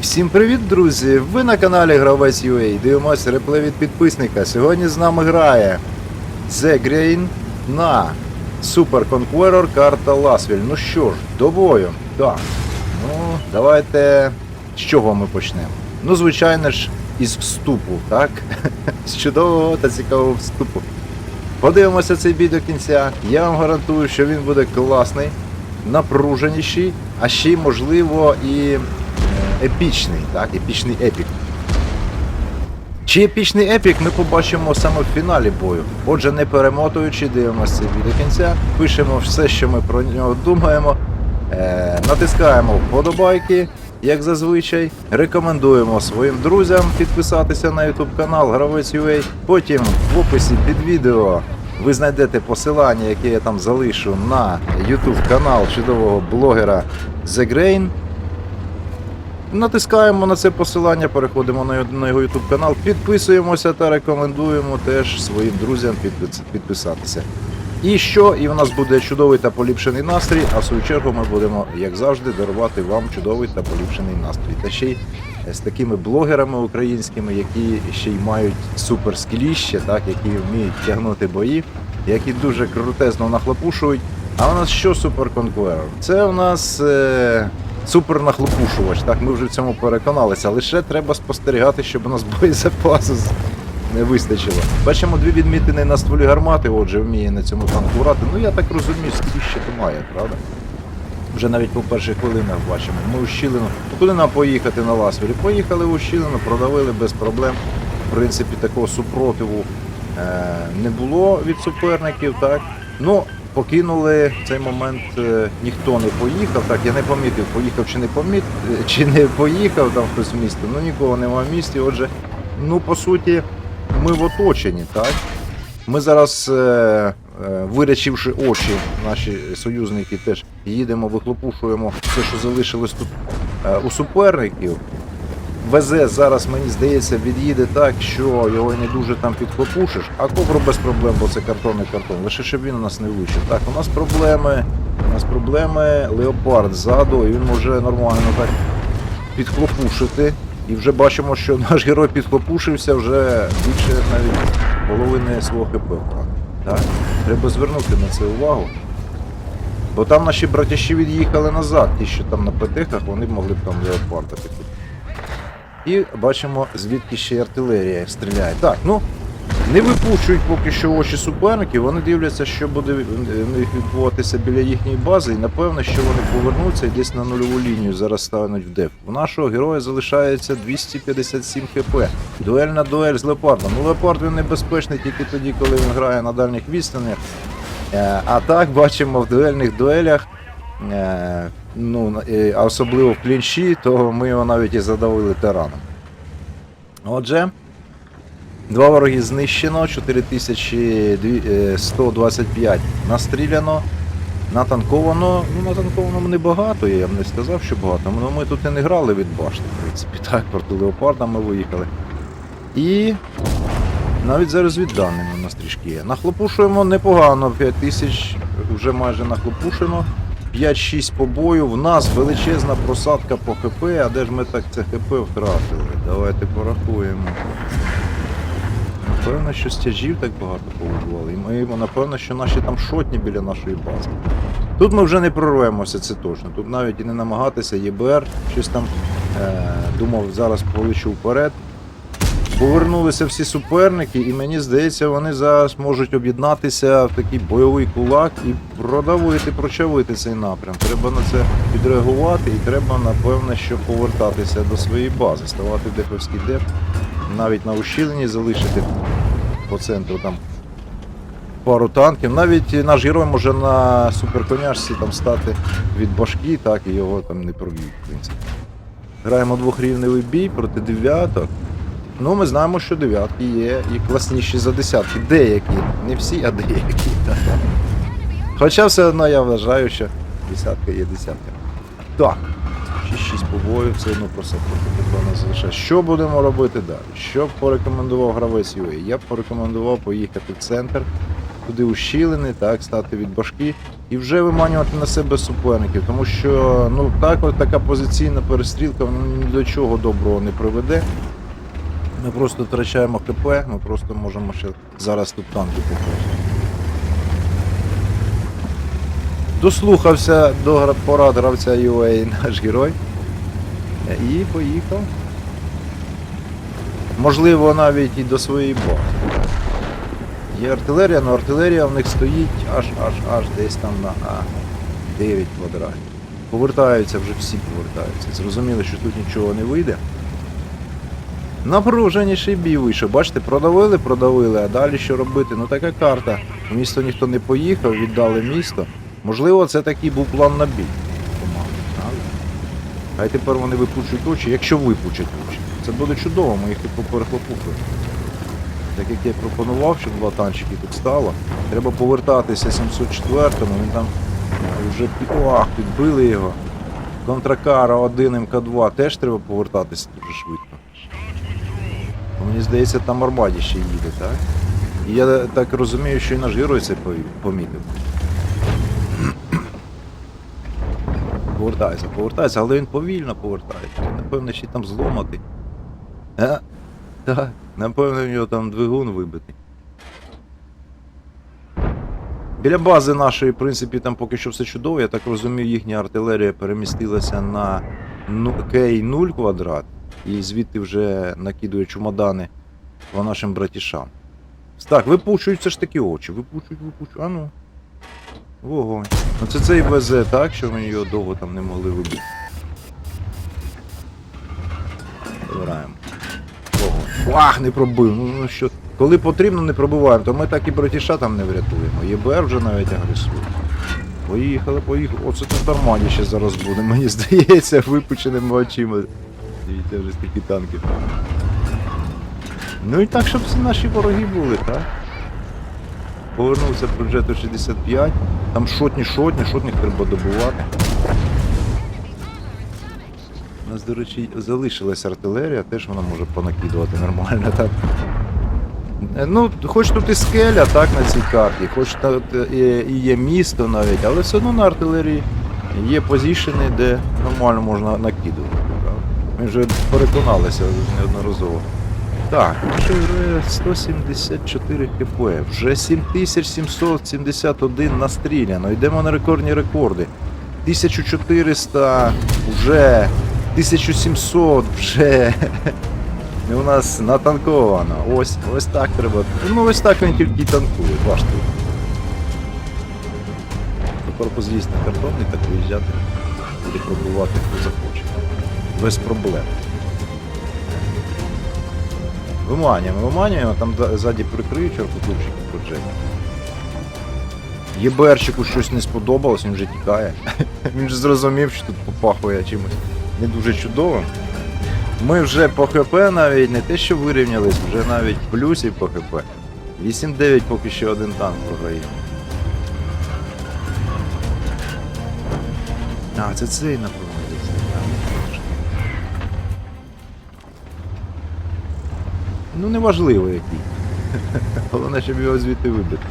Всім привіт, друзі! Ви на каналі Гравець UA. Дивимося реплей від підписника. Сьогодні з нами грає The Grain на Super Conqueror карта Ласвіль. Ну що ж, до бою. Так. Ну, давайте з чого ми почнемо? Ну, звичайно ж, із вступу, так? З чудового та цікавого вступу. Подивимося цей бій до кінця. Я вам гарантую, що він буде класний, напруженіший, а ще й, можливо, і епічний, так, епічний епік. Чи епічний епік ми побачимо саме в фіналі бою. Отже, не перемотуючи, дивимося бій до кінця, пишемо все, що ми про нього думаємо, е, натискаємо вподобайки, як зазвичай, рекомендуємо своїм друзям підписатися на YouTube канал Гравець UA. Потім в описі під відео ви знайдете посилання, яке я там залишу на YouTube канал чудового блогера The Grain. Натискаємо на це посилання, переходимо на його- YouTube канал, підписуємося та рекомендуємо теж своїм друзям підписатися. І що? І в нас буде чудовий та поліпшений настрій, а в свою чергу ми будемо, як завжди, дарувати вам чудовий та поліпшений настрій. Та ще й з такими блогерами українськими, які ще й мають суперскіліще, так, які вміють тягнути бої, які дуже крутезно нахлопушують. А у нас що Conqueror? Це у нас е, супер нахлопушувач. Так, ми вже в цьому переконалися. Лише треба спостерігати, щоб у нас боєзапасу не вистачило. Бачимо дві відмітини на стволі гармати, отже, вміє на цьому танку грати. Ну я так розумію, ще то має, правда? Вже навіть по перших хвилинах бачимо. Ми ущілину. Ну куди нам поїхати на Ласвілі? Поїхали в ущілину, продавили без проблем. В принципі, такого супротиву е, не було від суперників, так. Ну, покинули в цей момент е, ніхто не поїхав. Так, я не помітив, поїхав чи не поміт, е, чи не поїхав там хтось в місто. Ну нікого нема в місті. Отже, ну по суті, ми в оточенні, так. Ми зараз, е, вирячивши очі, наші союзники теж їдемо, вихлопушуємо все, що залишилось тут у суперників. ВЗ зараз, мені здається, від'їде так, що його не дуже там підхлопушиш, а ковру без проблем, бо це картонний картон. Лише щоб він у нас не влучив. Так, у нас проблеми. У нас проблеми. Леопард ззаду, і він може нормально так підхлопушити. І вже бачимо, що наш герой підхлопушився вже більше навіть половини свого ХП. Так? Треба звернути на це увагу. Бо там наші братяші від'їхали назад, ті, що там на ПТХах, вони могли б там леопарда підхопити. І бачимо, звідки ще й артилерія стріляє. Так, ну не випущують поки що очі суперників, вони дивляться, що буде відбуватися біля їхньої бази, і напевно, що вони повернуться і десь на нульову лінію зараз стануть в деф. У нашого героя залишається 257 хп. Дуельна дуель з леопардом. Ну, леопард він небезпечний тільки тоді, коли він грає на дальніх відстанях. Е, А так бачимо в дуельних дуелях. Е, Ну, е, особливо в клінчі, то ми його навіть і задавили тараном. Отже, два вороги знищено, 4125 настріляно, натанковано. Ну, натанковано небагато, я б не сказав, що багато. Ну, ми тут і не грали від башти, в принципі, так, проти леопарда ми виїхали. І навіть за розвідданими у нас трішки є. Нахлопушуємо непогано, 5000 вже майже нахлопушено. 5-6 побою. В нас величезна просадка по ХП, а де ж ми так це ХП втратили? Давайте порахуємо. Напевно, що стяжів так багато побудували. І ми, напевно, що наші там шотні біля нашої бази. Тут ми вже не прорвемося, це точно. Тут навіть і не намагатися, ЄБР щось там е, думав, зараз полечу вперед. Повернулися всі суперники, і мені здається, вони зараз можуть об'єднатися в такий бойовий кулак і продавити, прочавити цей напрям. Треба на це відреагувати і треба, напевне, що повертатися до своєї бази, ставати дефовський деф, навіть на ущільненні залишити по центру там пару танків. Навіть наш герой може на суперконяшці там стати від башки, так і його там не проб'ють, в принципі. Граємо двохрівневий бій проти дев'яток. Ну, ми знаємо, що дев'ятки є і класніші за десятки. Деякі. Не всі, а деякі. Хоча все одно я вважаю, що десятка є десятка. Так. 6-6 побоїв, все одно просто напевно залишає. Що будемо робити далі? Що б порекомендував гравець UA? Я б порекомендував поїхати в центр, туди ущілини, так, стати від башки і вже виманювати на себе суперників, тому що ну так, от така позиційна перестрілка вона ні до чого доброго не приведе. Ми просто втрачаємо КП, ми просто можемо ще зараз тут танки попасти. Дослухався до порад гравця UA наш герой. І поїхав. Можливо, навіть і до своєї бази. Є артилерія, але артилерія в них стоїть аж аж аж десь там на А9 квадратів. Повертаються вже всі повертаються. Зрозуміли, що тут нічого не вийде. Напруженіший бій вийшов. Бачите, продавили, продавили, а далі що робити? Ну така карта. В місто ніхто не поїхав, віддали місто. Можливо, це такий був план на бій. Хай тепер вони випучують очі, якщо випучать очі. Це буде чудово, ми їх типу перехлопухаємо. Так як я пропонував, що два танчики тут стало, треба повертатися 704-му, він там вже пі- Ох, підбили його. Контракара 1 МК2 теж треба повертатися дуже швидко. Мені здається, там Армаді ще їде, так? І я так розумію, що і наш герой це помітив. Повертається, повертається, але він повільно повертається. Напевно, ще й там зломати. А? Так, напевно, в нього там двигун вибитий. Біля бази нашої, в принципі, там поки що все чудово. Я так розумію, їхня артилерія перемістилася на ну- Кей-0 квадрат і звідти вже накидує чумадани по нашим братішам. Так, випучуються ж такі очі, випучують, випучують. А ну. Вогонь. Ну це цей везе, так, що ми його довго там не могли вибити. Забираємо. Вогонь. Ах, не пробив. Ну, ну що. Коли потрібно, не пробиваємо, то ми так і братіша там не врятуємо. ЄБР вже навіть агресує. Поїхали, поїхали. Оце тут Армаді ще зараз буде, мені здається, випученими очима. Дивіться, вже скільки танків. Ну і так, щоб всі наші вороги були, так? Повернувся бюджету 65. Там шотні, шотні, шотних треба добувати. У нас, до речі, залишилась артилерія, теж вона може понакидувати нормально, так? Е, Ну, хоч тут і скеля, так, на цій карті, хоч тут і, і є місто навіть, але все одно на артилерії є позішени, де нормально можна накидувати. Ми вже переконалися неодноразово. Так, героє 174 хп, вже 7771 настріляно. Йдемо на рекордні рекорди. 1400 вже 1700 вже. І у нас натанковано. Ось, ось так треба. Ну ось так він тільки танкує, бачите. Тепер позлізти на картонний, так виїжджати, буде пробувати хто захоче. Без проблем. Виманюємо, виманюємо, там ззаді прикриють аркутурчики проджект. ЄБРчику щось не сподобалось, він вже тікає. він же зрозумів, що тут попахує чимось не дуже чудовим. Ми вже по ХП навіть не те, що вирівнялись, вже навіть плюсі по ХП. 8-9 поки що один танк програє. А, це цей, напевно, Ну, неважливо який. Головне, щоб його звідти вибити.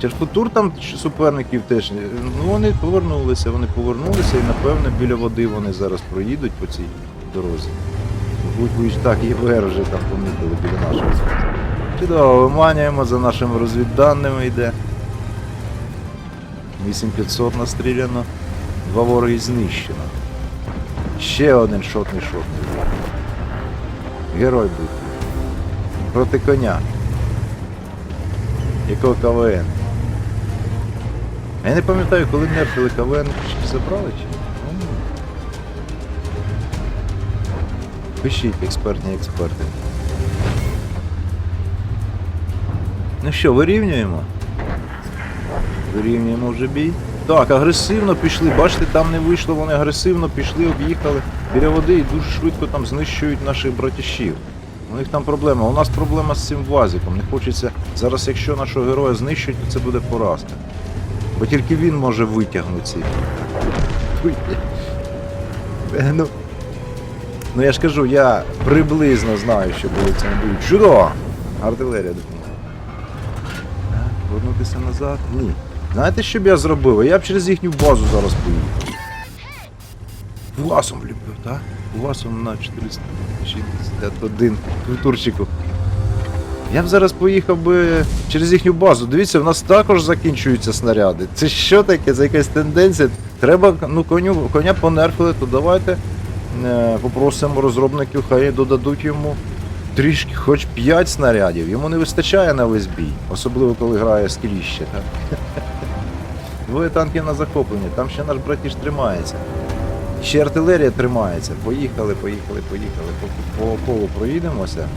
Черфутур там суперників теж. Ну вони повернулися, вони повернулися і напевно біля води вони зараз проїдуть по цій дорозі. Будь будь так, ЄВР вже там помітили біля нашого. Чудово, виманюємо за нашими розвідданими йде. 8500 настріляно. Два вороги знищено. Ще один шотний шотний. Герой битви. Проти коня. Якого КВН. Я не пам'ятаю, коли нерфили КВН чи забрали чи? Ну, Пишіть, експертні експерти. Ну що, вирівнюємо? Вирівнюємо вже бій. Так, агресивно пішли. Бачите, там не вийшло, вони агресивно пішли, об'їхали біля води і дуже швидко там знищують наших братішів. У них там проблема. У нас проблема з цим вазиком. Не хочеться. Зараз, якщо нашого героя знищують, то це буде поразка. Бо тільки він може витягнути. Е, Ну, ну я ж кажу, я приблизно знаю, що буде в цьому бою. Чудово! Артилерія допомогла. Повернутися назад? Ні. Знаєте, що б я зробив? Я б через їхню базу зараз поїхав. Власом вліпив, так? Власом на 461 культурчику. Я б зараз поїхав би через їхню базу. Дивіться, в нас також закінчуються снаряди. Це що таке? Це якась тенденція. Треба ну, коню, коня понерфили, то давайте е, попросимо розробників, хай додадуть йому трішки, хоч 5 снарядів. Йому не вистачає на весь бій, особливо коли грає скріще. Двоє танків на захоплення, там ще наш братіш тримається. Ще артилерія тримається. Поїхали, поїхали, поїхали. По, по колу проїдемося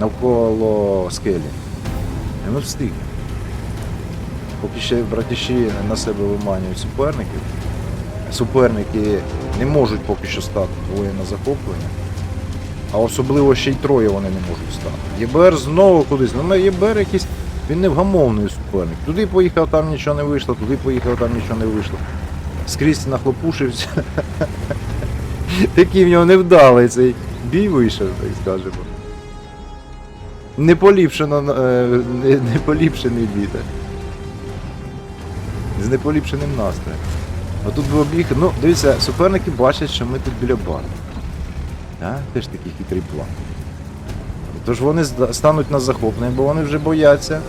навколо скелі. І ми встигнемо. Поки ще братіші на себе виманюють суперників. Суперники не можуть поки що стати двоє на захоплення. А особливо ще й троє вони не можуть стати. ЄБР знову кудись. Ну, ЄБР якийсь. Він невгамовний суперник. Туди поїхав, там нічого не вийшло, туди поїхав, там нічого не вийшло. Скрізь нахлопушився. Такий в нього невдалий цей бій вийшов, так скажемо. Не поліпшено, е, не, не поліпшений бій, так. З неполіпшеним настроєм. А тут би обіг. Ну, дивіться, суперники бачать, що ми тут біля бару. Так? Теж такий хитрий план. Тож вони стануть на захоплення, бо вони вже бояться.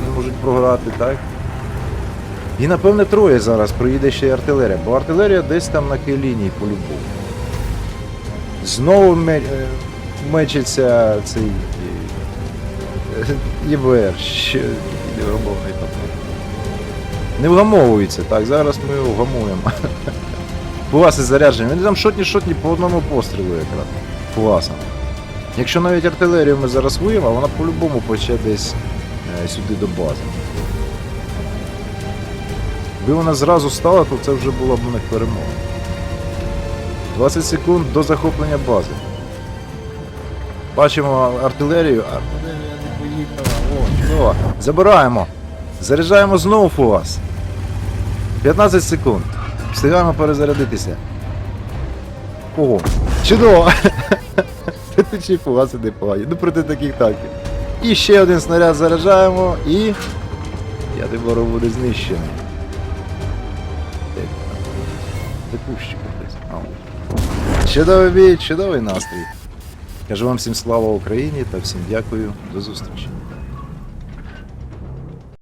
Вони можуть програти, так? І напевне троє зараз приїде ще й артилерія, бо артилерія десь там на лінії по-любому. Знову е, мечиться цей ЄБР, ще невгамовний там. Не вгамовується, так, зараз ми його вгамуємо. Фугаси заряджені. Вони там шотні-шотні по одному пострілу якраз. Фугасом. Якщо навіть артилерію ми зараз виємо, вона по-любому поче десь е, сюди до бази. Якби вона зразу стала, то це вже була б у них перемога. 20 секунд до захоплення бази. Бачимо артилерію. Артилерія не поїхала. О, чудово. Забираємо. Заряджаємо знову фугас. 15 секунд. Встигаємо перезарядитися. Ого. Чудово! Й фугаси не погані. Ну проти таких танків. І ще один снаряд заряджаємо і. Я ворог буде знищений. Це блядь. Чудовий бій, чудовий настрій. Кажу вам всім слава Україні та всім дякую. До зустрічі.